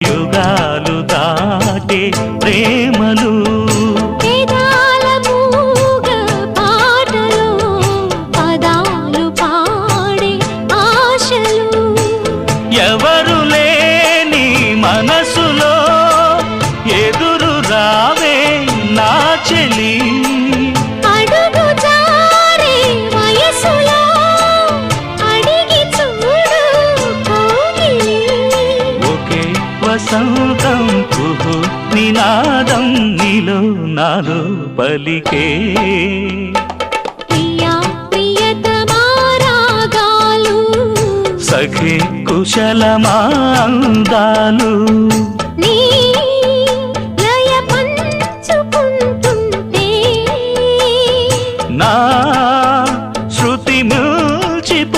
యుగాలు దాటే ప్రేమలు. వేదాల మూగ పాటలో పదాలు పాడే ఆశలు. ఎవరు లేని మనసులో వసంతంపు నినాదం నీలో నాలో పలికే. సఖే కుశల మాందాలు నా శృతి మిల్చిపోతుంటే.